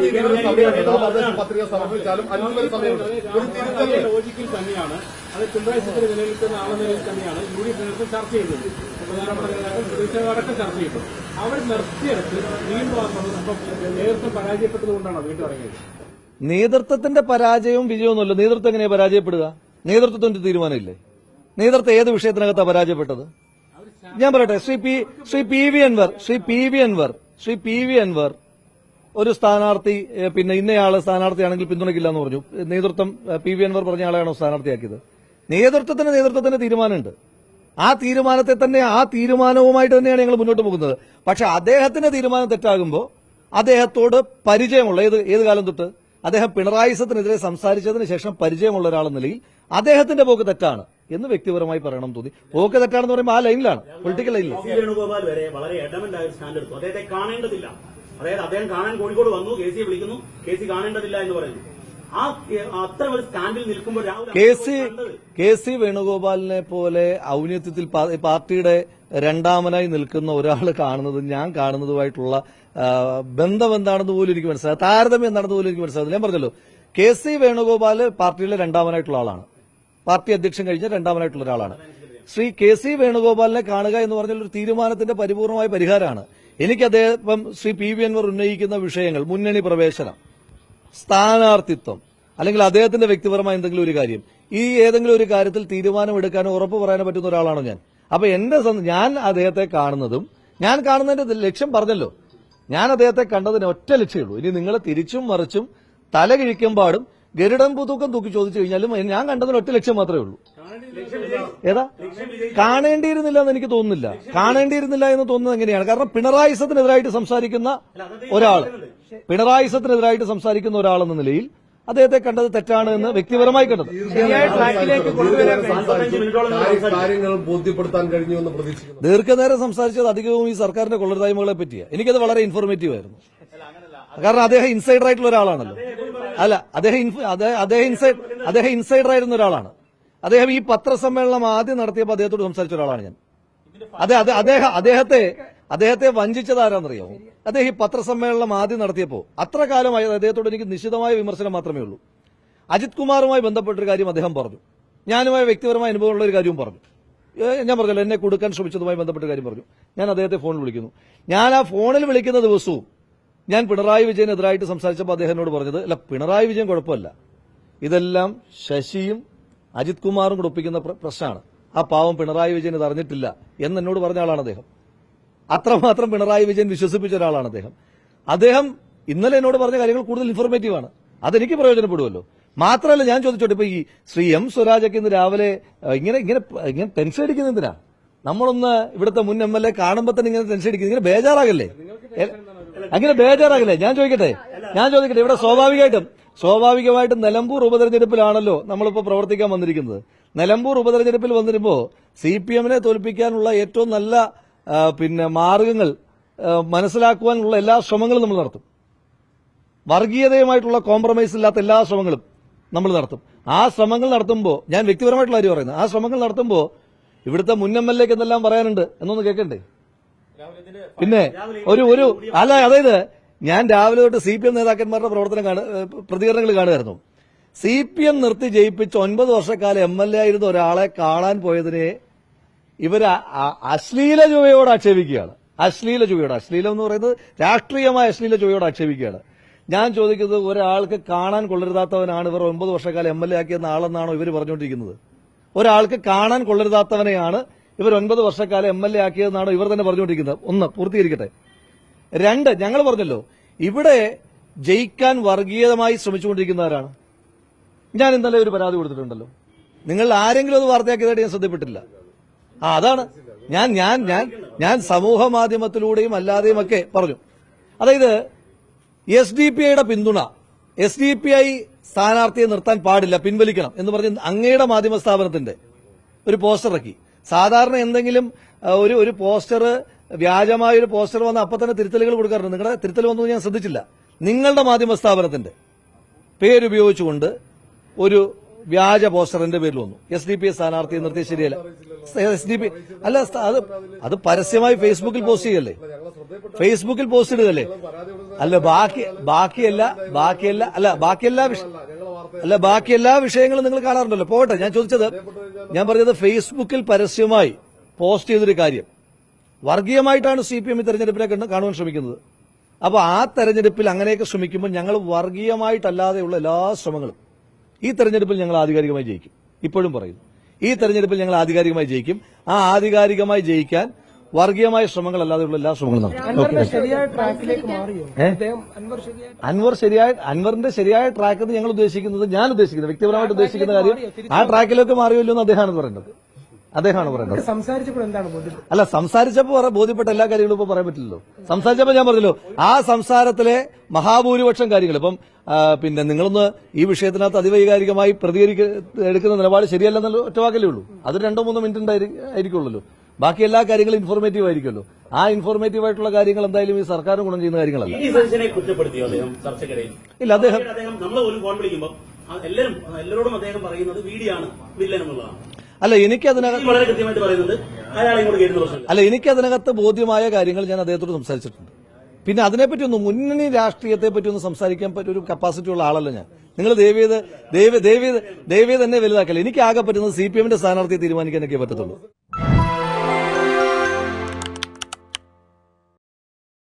തീയതി വരെ സമയമുണ്ട്. നാമനിർദ്ദേശ പത്രിക സമർപ്പിച്ചാലും അഞ്ചു വരെ സമയമുണ്ട്. ഒരു തിരുത്തൽ ലോജിക്കിൽ തന്നെയാണ്. അത് പിണറായി നിലനിൽക്കുന്ന ആളെന്ന നിലയിൽ തന്നെയാണ്. യു ഡി എഫ് ചർച്ച ചെയ്തത് പ്രധാനപ്പെട്ട നേതാക്കൾ പ്രതിഷേധമടക്കം ചർച്ച ചെയ്തു അവർ നിർത്തിയെടുത്ത് വീണ്ടും നേതൃത്വം പരാജയപ്പെട്ടതുകൊണ്ടാണ് വീണ്ടും ഇറങ്ങിയത്? നേതൃത്വത്തിന്റെ പരാജയവും വിജയവുമൊന്നുമല്ല നേതൃത്വം എങ്ങനെയാ പരാജയപ്പെടുക? നേതൃത്വത്തിന്റെ തീരുമാനമില്ലേ? നേതൃത്വം ഏത് വിഷയത്തിനകത്താണ് പരാജയപ്പെട്ടത്? ഞാൻ പറയട്ടെ. Shri P Shri P V Anvar Shri P V Anvar Shri P V Anvar ഒരു സ്ഥാനാർത്ഥി പിന്നെ ഇന്നയാൾ സ്ഥാനാർത്ഥിയാണെങ്കിൽ പിന്തുണയ്ക്കില്ല എന്ന് പറഞ്ഞു. നേതൃത്വം പി വി അൻവർ പറഞ്ഞ ആളെയാണോ സ്ഥാനാർത്ഥിയാക്കിയത്? നേതൃത്വത്തിന് നേതൃത്വത്തിന്റെ തീരുമാനമുണ്ട്. ആ തീരുമാനത്തെ തന്നെ ആ തീരുമാനവുമായിട്ട് തന്നെയാണ് ഞങ്ങൾ മുന്നോട്ട് പോകുന്നത്. പക്ഷെ അദ്ദേഹത്തിന്റെ തീരുമാനം തെറ്റാകുമ്പോൾ അദ്ദേഹത്തോട് പരിചയമുള്ള ഏത് ഏത് കാലം തൊട്ട്? അദ്ദേഹം പിണറായി സത്തിനെതിരെ സംസാരിച്ചതിന് ശേഷം പരിചയമുള്ള ഒരാളെന്ന നിലയിൽ അദ്ദേഹത്തിന്റെ പോക്ക് തെറ്റാണ് എന്ന് വ്യക്തിപരമായി പറയണം തോന്നി. പോക്ക് തെറ്റാണെന്ന് പറയുമ്പോൾ ആ ലൈനിലാണ് പൊളിറ്റിക്കൽ ലൈനിൽ വരെ വളരെ കാണേണ്ടതില്ല. അതായത് അദ്ദേഹം കാണാൻ കോഴിക്കോട് വന്നു കെ സിയെ വിളിക്കുന്നു കെ സി കാണേണ്ടതില്ല എന്ന് പറയുന്നു. കെ സി കെ സി വേണുഗോപാലിനെ പോലെ ഔന്നത്യത്തിൽ പാർട്ടിയുടെ രണ്ടാമനായി നിൽക്കുന്ന ഒരാൾ കാണുന്നത് ഞാൻ കാണുന്നതുമായിട്ടുള്ള ബന്ധം എന്താണെന്ന് പോലും എനിക്ക് മനസ്സിലായി താരതമ്യം എന്താണെന്ന് പോലും എനിക്ക് മനസ്സിലാകുന്നില്ല ഞാൻ പറഞ്ഞല്ലോ കെ സി വേണുഗോപാൽ പാർട്ടിയിലെ രണ്ടാമനായിട്ടുള്ള ആളാണ്. പാർട്ടി അധ്യക്ഷൻ കഴിഞ്ഞ രണ്ടാമനായിട്ടുള്ള ഒരാളാണ്. ശ്രീ കെ സി വേണുഗോപാലിനെ കാണുക എന്ന് പറഞ്ഞാൽ ഒരു തീരുമാനത്തിന്റെ പരിപൂർണമായ പരിഹാരമാണ്. എനിക്ക് അദ്ദേഹം ശ്രീ പി വി അൻവർ ഉന്നയിക്കുന്ന വിഷയങ്ങൾ മുന്നണി പ്രവേശനം സ്ഥാനാർത്ഥിത്വം അല്ലെങ്കിൽ അദ്ദേഹത്തിന്റെ വ്യക്തിപരമായ എന്തെങ്കിലും ഒരു കാര്യം. ഈ ഏതെങ്കിലും ഒരു കാര്യത്തിൽ തീരുമാനമെടുക്കാനോ ഉറപ്പ് പറയാനോ പറ്റുന്ന ഒരാളാണോ ഞാൻ? അപ്പൊ എന്റെ ഞാൻ അദ്ദേഹത്തെ കാണുന്നതും ഞാൻ കാണുന്നതിന്റെ ലക്ഷ്യം പറഞ്ഞല്ലോ. ഞാൻ അദ്ദേഹത്തെ കണ്ടതിന് ഒറ്റ ലക്ഷ്യമുള്ളൂ ഇനി നിങ്ങൾ തിരിച്ചും മറിച്ചും തല കിഴിക്കുമ്പാടും ഗരുഡൻ പുതുക്കം തൂക്കി ചോദിച്ചു കഴിഞ്ഞാലും ഞാൻ കണ്ടത് ഒറ്റ ലക്ഷം മാത്രമേ ഉള്ളൂ. ഏതാ? കാണേണ്ടിയിരുന്നില്ല എന്ന് എനിക്ക് തോന്നുന്നില്ല. കാണേണ്ടിയിരുന്നില്ല എന്ന് തോന്നുന്നത് എങ്ങനെയാണ്? കാരണം പിണറായിസത്തിനെതിരായിട്ട് സംസാരിക്കുന്ന ഒരാൾ പിണറായിസത്തിനെതിരായിട്ട് സംസാരിക്കുന്ന ഒരാളെന്ന നിലയിൽ അദ്ദേഹത്തെ കണ്ടത് തെറ്റാണ് എന്ന് വ്യക്തിപരമായി കണ്ടത്. ദീർഘനേരം സംസാരിച്ചത് അധികവും ഈ സർക്കാരിന്റെ കൊള്ളരുതായ്മകളെ പറ്റിയാണ് എനിക്കത് വളരെ ഇൻഫോർമേറ്റീവ് ആയിരുന്നു. കാരണം അദ്ദേഹം ഇൻസൈഡർ ആയിട്ടുള്ള ഒരാളാണല്ലോ. അല്ല അദ്ദേഹം അദ്ദേഹം- ഇൻസൈഡ് അദ്ദേഹം ഇൻസൈഡർ ആയിരുന്ന ഒരാളാണ്. അദ്ദേഹം ഈ പത്രസമ്മേളനം ആദ്യം നടത്തിയപ്പോൾ അദ്ദേഹത്തോട് സംസാരിച്ച ഒരാളാണ് ഞാൻ. അതെ അതെ അദ്ദേഹം അദ്ദേഹത്തെ അദ്ദേഹത്തെ വഞ്ചിച്ചത് ആരാന്നറിയോ? അദ്ദേഹം ഈ പത്രസമ്മേളനം ആദ്യം നടത്തിയപ്പോൾ അത്ര കാലമായി അദ്ദേഹത്തോട് എനിക്ക് നിശിതമായ വിമർശനം മാത്രമേ ഉള്ളൂ. അജിത് കുമാറുമായി ബന്ധപ്പെട്ടൊരു കാര്യം അദ്ദേഹം പറഞ്ഞു. ഞാനുമായി വ്യക്തിപരമായ അനുഭവമുള്ള ഒരു കാര്യവും പറഞ്ഞു. ഞാൻ പറഞ്ഞല്ലോ എന്നെ കൊടുക്കാൻ ശ്രമിച്ചതുമായി ബന്ധപ്പെട്ട കാര്യം പറഞ്ഞു. ഞാൻ അദ്ദേഹത്തെ ഫോണിൽ വിളിക്കുന്നു. ഞാൻ ആ ഫോണിൽ വിളിക്കുന്ന ദിവസവും ഞാൻ പിണറായി വിജയനെതിരായിട്ട് സംസാരിച്ചപ്പോൾ അദ്ദേഹം എന്നോട് പറഞ്ഞത് അല്ല പിണറായി വിജയൻ കുഴപ്പമല്ല. ഇതെല്ലാം ശശിയും അജിത് കുമാറും കൂടെ ഒപ്പിക്കുന്ന പ്രശ്നമാണ്. ആ പാവം പിണറായി വിജയൻ ഇത് അറിഞ്ഞിട്ടില്ല എന്ന് എന്നോട് പറഞ്ഞ ആളാണ് അദ്ദേഹം. അത്രമാത്രം പിണറായി വിജയൻ വിശ്വസിപ്പിച്ച ഒരാളാണ് അദ്ദേഹം. അദ്ദേഹം ഇന്നലെ എന്നോട് പറഞ്ഞ കാര്യങ്ങൾ കൂടുതൽ ഇൻഫോർമേറ്റീവ് ആണ്. അതെനിക്ക് പ്രയോജനപ്പെടുമല്ലോ മാത്രമല്ല ഞാൻ ചോദിച്ചോട്ടെ ഇപ്പൊ ഈ ശ്രീ എം സ്വരാജൊക്കെ ഇന്ന് രാവിലെ ഇങ്ങനെ ഇങ്ങനെ ഇങ്ങനെ ടെൻഷൻ അടിക്കുന്ന എന്തിനാ? നമ്മളൊന്ന് ഇവിടുത്തെ മുൻ എം എൽ എ കാണുമ്പോൾ തന്നെ ഇങ്ങനെ ടെൻഷൻ അടിക്കുന്നത്. ഇങ്ങനെ ബേജാറാകല്ലേ? അങ്ങനെ ബേജാറാകില്ല? ഞാൻ ചോദിക്കട്ടെ? ഞാൻ ചോദിക്കട്ടെ ഇവിടെ സ്വാഭാവികമായിട്ടും സ്വാഭാവികമായിട്ടും നിലമ്പൂർ ഉപതെരഞ്ഞെടുപ്പിലാണല്ലോ നമ്മളിപ്പോൾ പ്രവർത്തിക്കാൻ വന്നിരിക്കുന്നത്. നിലമ്പൂർ ഉപതെരഞ്ഞെടുപ്പിൽ വന്നിരുമ്പോ സി പി എമ്മിനെ തോൽപ്പിക്കാനുള്ള ഏറ്റവും നല്ല പിന്നെ മാർഗങ്ങൾ മനസ്സിലാക്കുവാനുള്ള എല്ലാ ശ്രമങ്ങളും നമ്മൾ നടത്തും. വർഗീയതയുമായിട്ടുള്ള കോംപ്രമൈസ് ഇല്ലാത്ത എല്ലാ ശ്രമങ്ങളും നമ്മൾ നടത്തും. ആ ശ്രമങ്ങൾ നടത്തുമ്പോൾ ഞാൻ വ്യക്തിപരമായിട്ടുള്ള കാര്യം പറയുന്നത് ആ ശ്രമങ്ങൾ നടത്തുമ്പോൾ ഇവിടുത്തെ മുൻ എം എൽ എക്ക് എന്തെല്ലാം പറയാനുണ്ട് എന്നൊന്ന് കേൾക്കണ്ടേ? പിന്നെ ഒരു ഒരു അല്ല അതായത് ഞാൻ രാവിലെ തൊട്ട് സി പി എം നേതാക്കന്മാരുടെ പ്രവർത്തനം പ്രതികരണങ്ങൾ കാണുമായിരുന്നു. സി പി എം നിർത്തി ജയിപ്പിച്ച് ഒൻപത് വർഷക്കാലം എം എൽ എ ആയിരുന്ന ഒരാളെ കാണാൻ പോയതിനെ ഇവർ അശ്ലീല ചുവയോട് ആക്ഷേപിക്കുകയാണ്. അശ്ലീല ചുവയോട്. അശ്ലീലം എന്ന് പറയുന്നത് രാഷ്ട്രീയമായ അശ്ലീല ചുവയോട് ആക്ഷേപിക്കുകയാണ്. ഞാൻ ചോദിക്കുന്നത് ഒരാൾക്ക് കാണാൻ കൊള്ളരുതാത്തവനാണ് ഇവർ ഒൻപത് വർഷക്കാലം എം എൽ എ ആക്കിയെന്ന ആളെന്നാണോ ഇവർ പറഞ്ഞുകൊണ്ടിരിക്കുന്നത്? ഒരാൾക്ക് കാണാൻ കൊള്ളരുതാത്തവനെയാണ് ഇവർ ഒൻപത് വർഷക്കാലം എം എൽ എ ആക്കിയതെന്നാണ് ഇവർ തന്നെ പറഞ്ഞുകൊണ്ടിരിക്കുന്നത്. ഒന്ന് പൂർത്തീകരിക്കട്ടെ. രണ്ട് ഞങ്ങൾ പറഞ്ഞല്ലോ ഇവിടെ ജയിക്കാൻ വർഗീയതമായി ശ്രമിച്ചുകൊണ്ടിരിക്കുന്നവരാണ്. ഞാൻ ഇന്നലെ ഒരു പരാതി കൊടുത്തിട്ടുണ്ടല്ലോ. നിങ്ങൾ ആരെങ്കിലും അത് വാർത്തയാക്കിയതായിട്ട് ഞാൻ ശ്രദ്ധപ്പെട്ടില്ല ആ അതാണ്. ഞാൻ ഞാൻ ഞാൻ ഞാൻ സമൂഹ മാധ്യമത്തിലൂടെയും അല്ലാതെയും ഒക്കെ പറഞ്ഞു. അതായത് എസ് ഡി പി ഐയുടെ പിന്തുണ എസ് ഡി പി ഐ സ്ഥാനാർത്ഥിയെ നിർത്താൻ പാടില്ല പിൻവലിക്കണം എന്ന് പറഞ്ഞ് അങ്ങയുടെ മാധ്യമ സ്ഥാപനത്തിന്റെ ഒരു പോസ്റ്റർ ഇറക്കി. സാധാരണ എന്തെങ്കിലും ഒരു ഒരു പോസ്റ്റർ വ്യാജമായ ഒരു പോസ്റ്റർ വന്ന അപ്പൊ തന്നെ തിരുത്തലുകൾ കൊടുക്കാറുണ്ട്. നിങ്ങളുടെ തിരുത്തൽ വന്നു ഞാൻ ശ്രദ്ധിച്ചില്ല. നിങ്ങളുടെ മാധ്യമ സ്ഥാപനത്തിന്റെ പേരുപയോഗിച്ചുകൊണ്ട് ഒരു വ്യാജ പോസ്റ്ററിന്റെ പേരിൽ വന്നു. എസ് ഡി പി സ്ഥാനാർത്ഥിയെ നിർത്തിയ ശരിയല്ല. എസ് ഡി പി അല്ല അത് അത് പരസ്യമായി ഫേസ്ബുക്കിൽ പോസ്റ്റ് ചെയ്യല്ലേ? ഫേസ്ബുക്കിൽ പോസ്റ്റ് ഇടുകയല്ലേ? അല്ല ബാക്കി ബാക്കിയല്ല ബാക്കിയല്ല അല്ല ബാക്കിയെല്ലാ അല്ല ബാക്കി എല്ലാ വിഷയങ്ങളും നിങ്ങൾ കാണാറുണ്ടല്ലോ. പോകട്ടെ ഞാൻ ചോദിച്ചത് ഞാൻ പറഞ്ഞത് ഫേസ്ബുക്കിൽ പരസ്യമായി പോസ്റ്റ് ചെയ്തൊരു കാര്യം. വർഗീയമായിട്ടാണ് സി പി എം ഈ തെരഞ്ഞെടുപ്പിനെ കാണുവാൻ ശ്രമിക്കുന്നത്. അപ്പോൾ ആ തെരഞ്ഞെടുപ്പിൽ അങ്ങനെയൊക്കെ ശ്രമിക്കുമ്പോൾ ഞങ്ങൾ വർഗീയമായിട്ടല്ലാതെയുള്ള എല്ലാ ശ്രമങ്ങളും ഈ തെരഞ്ഞെടുപ്പിൽ ഞങ്ങൾ ആധികാരികമായി ജയിക്കും. ഇപ്പോഴും പറയുന്നു ഈ തെരഞ്ഞെടുപ്പിൽ ഞങ്ങൾ ആധികാരികമായി ജയിക്കും. ആ ആധികാരികമായി ജയിക്കാൻ വർഗീയമായ ശ്രമങ്ങളല്ലാതെയുള്ള എല്ലാ ശ്രമങ്ങളും അൻവർ ശരിയായ അൻവറിന്റെ ശരിയായ ട്രാക്ക് എന്ന് ഞങ്ങൾ ഉദ്ദേശിക്കുന്നത് ഞാൻ ഉദ്ദേശിക്കുന്നത് വ്യക്തിപരമായിട്ട് ഉദ്ദേശിക്കുന്ന കാര്യം ആ ട്രാക്കിലേക്ക് മാറിയല്ലോ എന്ന് അദ്ദേഹമാണ് പറയുന്നത് അദ്ദേഹമാണ് പറയുന്നത് സംസാരിച്ചപ്പോൾ എന്താണ് അല്ല സംസാരിച്ചപ്പോൾ ബോധ്യപ്പെട്ട എല്ലാ കാര്യങ്ങളും ഇപ്പൊ പറയാൻ പറ്റില്ലല്ലോ. സംസാരിച്ചപ്പോൾ ഞാൻ പറഞ്ഞല്ലോ ആ സംസാരത്തിലെ മഹാഭൂരിപക്ഷം കാര്യങ്ങൾ ഇപ്പം പിന്നെ നിങ്ങളൊന്ന് ഈ വിഷയത്തിനകത്ത് അതിവൈകാരികമായി പ്രതികരിക്കുന്ന എടുക്കുന്ന നിലപാട് ശരിയല്ലെന്നുള്ള ഒറ്റവാക്കലേ ഉള്ളൂ. അത് രണ്ടോ മൂന്നോ മിനിറ്റ് ഉണ്ടായിരിക്കുള്ളൂ ആയിരിക്കുള്ളൂ ബാക്കി എല്ലാ കാര്യങ്ങളും ഇൻഫോർമേറ്റീവ് ആയിരിക്കുമല്ലോ. ആ ഇൻഫോർമേറ്റീവ് ആയിട്ടുള്ള കാര്യങ്ങൾ എന്തായാലും ഈ സർക്കാരും ഗുണം ചെയ്യുന്ന കാര്യങ്ങളല്ല. ഇല്ല അദ്ദേഹം അല്ല നമ്മൾ പോലും ഫോൺ വിളിക്കുമ്പോൾ എല്ലാവരും എല്ലാവരോടും അദ്ദേഹം പറയുന്നത് വീഡിയാണ് വില്ലൻ എന്നുള്ളതാണ്. അല്ല എനിക്ക് അതിനകത്ത് അല്ല എനിക്കതിനകത്ത് ബോധ്യമായ കാര്യങ്ങൾ ഞാൻ അദ്ദേഹത്തോട് സംസാരിച്ചിട്ടുണ്ട്. പിന്നെ അതിനെപ്പറ്റി ഒന്ന് മുന്നണി രാഷ്ട്രീയത്തെ പറ്റി ഒന്ന് സംസാരിക്കാൻ പറ്റിയ ഒരു കപ്പാസിറ്റി ഉള്ള ആളല്ല ഞാൻ. നിങ്ങൾ ദേവിയത് ദേവി ദേവി ദേവിയെ തന്നെ വലുതാക്കല്ല. എനിക്ക് ആകെ പറ്റുന്നത് സി പി എമ്മിന്റെ സ്ഥാനാർത്ഥിയെ തീരുമാനിക്കാനൊക്കെ പറ്റത്തുള്ളൂ.